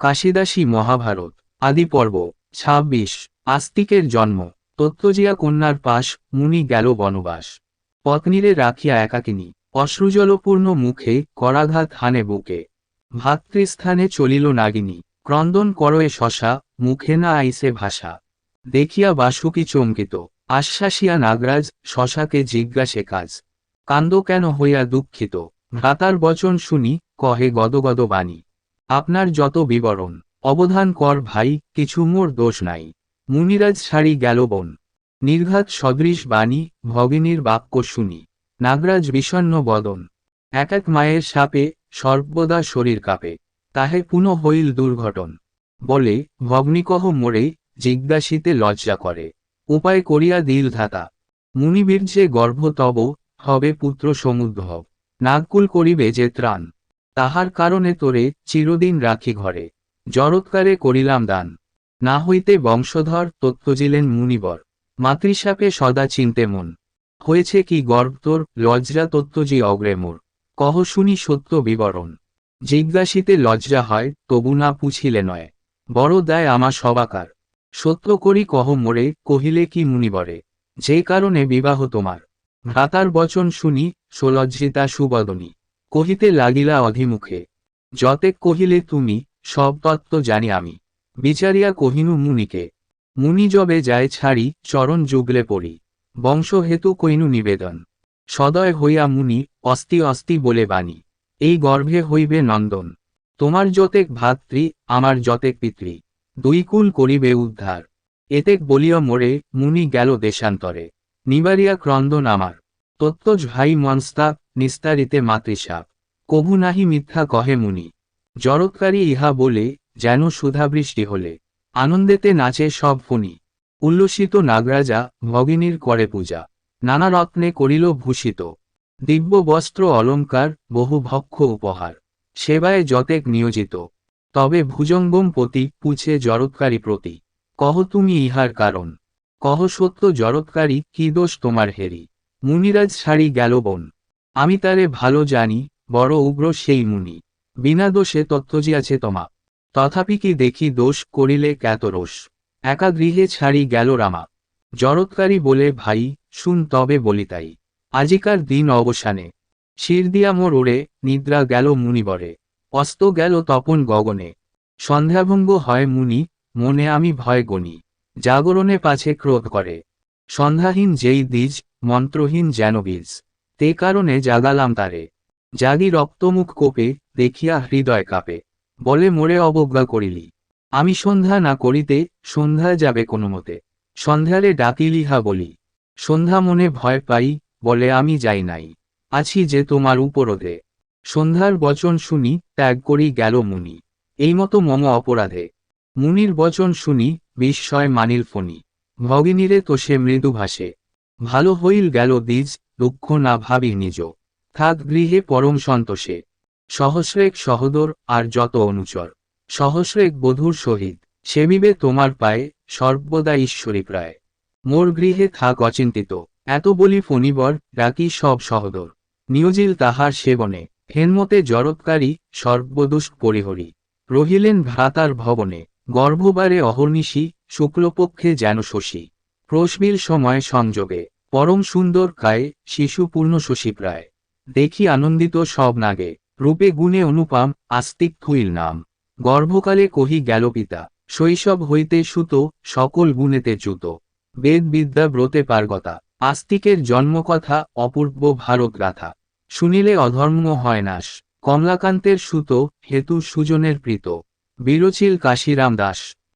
কাশিদাসী মহাভারত, আদি পর্ব, ছাব্বিশ, আস্তিকের জন্ম, তত্ত্বজিয়া কন্যার পাশ, মুনি গেল বনবাস। পত্নীরে রাখিয়া একাকিনী, অশ্রুজলপূর্ণ মুখে করাঘাত হানে বুকে। ভাতৃস্থানে চলিল নাগিনী, ক্রন্দন করয়ে শশা, মুখে না আইসে ভাষা। দেখিয়া বাসুকি চমকিত, আশ্বাসিয়া নাগরাজ, শশাকে জিজ্ঞাসে কাজ। কান্দ কেন হইয়া দুঃখিত? ভ্রাতার বচন শুনি, কহে গদগদ বাণী। আপনার যত বিবরণ, অবধান কর ভাই, কিছু মোর দোষ নাই। মুনিরাজ ছাড়ি গেল বোন। নির্ঘাত সদৃশ বাণী, ভগিনীর বাক্য শুনি। নাগরাজ বিষণ্ণ বদন। এক এক মায়ের সাপে, সর্বদা শরীর কাঁপে। তাহে পুনঃ হইল দুর্ঘটন। বলে, ভগ্নিকহ মোড়ে জিজ্ঞাসিতে লজ্জা করে। উপায় করিয়া দিল ধাতা। মুনিবীর্যে গর্ভ তব হবে পুত্র সমুদ্ভব নাগকুল করিবে যে ত্রাণ। তাহার কারণে তোরে চিরদিন রাখি ঘরে। জরৎকারে করিলাম দান। না হইতে বংশধর তত্ত্বজিলেন মুনিবর। মাতৃশাপে সদা চিনতে মন। হয়েছে কি গর্ব তোর, লজ্জা তত্ত্বজি অগ্রে মোর। কহ শুনি সত্য বিবরণ। জিজ্ঞাসিতে লজ্জা হয়, তবু না পুছিলে নয়। বড় দায় আমার সবাকার। সত্য করি কহ মোরে, কহিলে কি মুনিবরে। যে কারণে বিবাহ তোমার। ভ্রাতার বচন শুনি, সোলজ্জিতা সুবদনী। কহিতে লাগিলা অধিমুখে যতেক কহিলে তুমি, সব তত্ত্ব জানি আমি। বিচারিয়া কহিনু মুনিকে, মুনি জবে যায় ছাড়ি, চরণ যুগলে পড়ি। বংশহেতু কইনু নিবেদন। সদয় হইয়া মুনি অস্তি অস্তি বলে বাণী। এই গর্ভে হইবে নন্দন। তোমার যতেক ভাতৃ, আমার যতেক পিতৃ। দুই কুল করিবে উদ্ধার। এতেক বলিয়া মোরে মুনি গেল দেশান্তরে। নিবারিয়া ক্রন্দন আমার। তত্ত্বজ ভাই মনস্তা নিস্তারিতে মাতৃসাপ কভু নাহি মিথ্যা কহে মুনি। জরৎকারী ইহা বলে, যেন সুধাবৃষ্টি হলে। আনন্দেতে নাচে সব ফণি। উল্লসিত নাগরাজা ভগিনীর করে পূজা। নানা রত্নে করিল ভূষিত। দিব্য বস্ত্র অলঙ্কার, বহু ভক্ষ উপহার। সেবায় যতেক নিয়োজিত। তবে ভুজঙ্গম পতি পুছে জরৎকারী প্রতি। কহ তুমি ইহার কারণ। কহ সত্য জরৎকারী কি দোষ তোমার হেরি। মুনিরাজ ছাড়ি গেল বন। আমি তারে ভালো জানি, বড় উগ্র সেই মুনি। বিনা দোষে তত্ত্বজিয়াছে তোমা। তথাপি কি দেখি দোষ করিলে ক্যাত রোষ। একা গৃহে ছাড়ি গেল রামা। জরৎকারী বলে, ভাই, শুন তবে বলি তাই। আজিকার দিন অবসানে। শির দিয়া মোর ওড়ে, নিদ্রা গেল মুনিবরে। অস্ত গেল তপন গগনে। সন্ধ্যাভঙ্গ হয় মুনি, মনে আমি ভয় গণি। জাগরণে পাছে ক্রোধ করে। সন্ধ্যাহীন যেই দ্বিজ, মন্ত্রহীন যেন বীজ। তে কারণে জাগালাম তারে। জাগি রক্তমুখ কোপে, দেখিয়া হৃদয় কাঁপে। বলে মোরে অবজ্ঞা করিলি। আমি সন্ধ্যা না করিতে সন্ধ্যা যাবে কোনো মতে সন্ধ্যারে ডাকিলিহা বলি। সন্ধ্যা মনে ভয় পাই, বলে আমি যাই নাই। আছি যে তোমার উপরোধে। সন্ধ্যার বচন শুনি, ত্যাগ করি গেল মুনি। এই মতো মম অপরাধে। মুনির বচন শুনি, বিস্ময় মানিল ফণি। ভগিনীরে তো সে মৃদু ভাসে। ভালো হইল গেল দ্বিজ দুঃখ না ভাবি নিজ। থাক গৃহে পরম সন্তোষে। সহস্রেক সহদর আর যত অনুচর। সহস্রেক বধূর সহিত সেবিবে তোমার পায়ে সর্বদা ঈশ্বরী প্রায়। মোর গৃহে থাক অচিন্তিত। এত বলি ফণিবর, ডাকি সব সহদর। নিয়োজিল তাহার সেবনে। হেনমতে জরৎকারী সর্বদোষ পরিহরি। রহিলেন ভ্রাতার ভবনে। গর্ভবারে অহর্নিশি শুক্লপক্ষে যেন শশী। প্রশ্বিল সময় সংযোগে। পরম সুন্দর কায়ে শিশু পূর্ণ শশী প্রায়। দেখি আনন্দিত সব নাগে। রূপে গুণে অনুপাম, আস্তিক থুইল নাম। গর্ভকালে কহি গেল পিতা, শৈশব হইতে সুত, সকল গুণেতে চ্যুত। বেদ বিদ্যা ব্রতে পার্গতা আস্তিকের জন্মকথা, অপূর্ব ভারত গাথা শুনিলে অধর্ম হয় নাশ। কমলাকান্তের সুত, হেতু সুজনের প্রীত। বিরচিল কাশিরাম দাস।